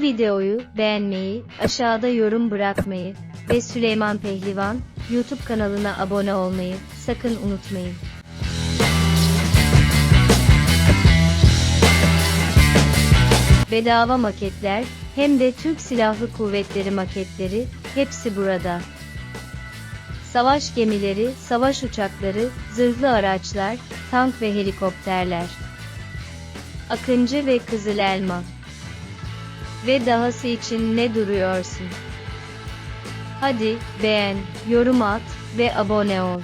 videoyu beğenmeyi, aşağıda yorum bırakmayı ve Süleyman Pehlivan YouTube kanalına abone olmayı sakın unutmayın. Bedava maketler, hem de Türk Silahlı Kuvvetleri maketleri, hepsi burada. Savaş gemileri, savaş uçakları, zırhlı araçlar, tank ve helikopterler. Akıncı ve Kızıl Elma. Ve dahası için ne duruyorsun? Hadi, beğen, yorum at ve abone ol.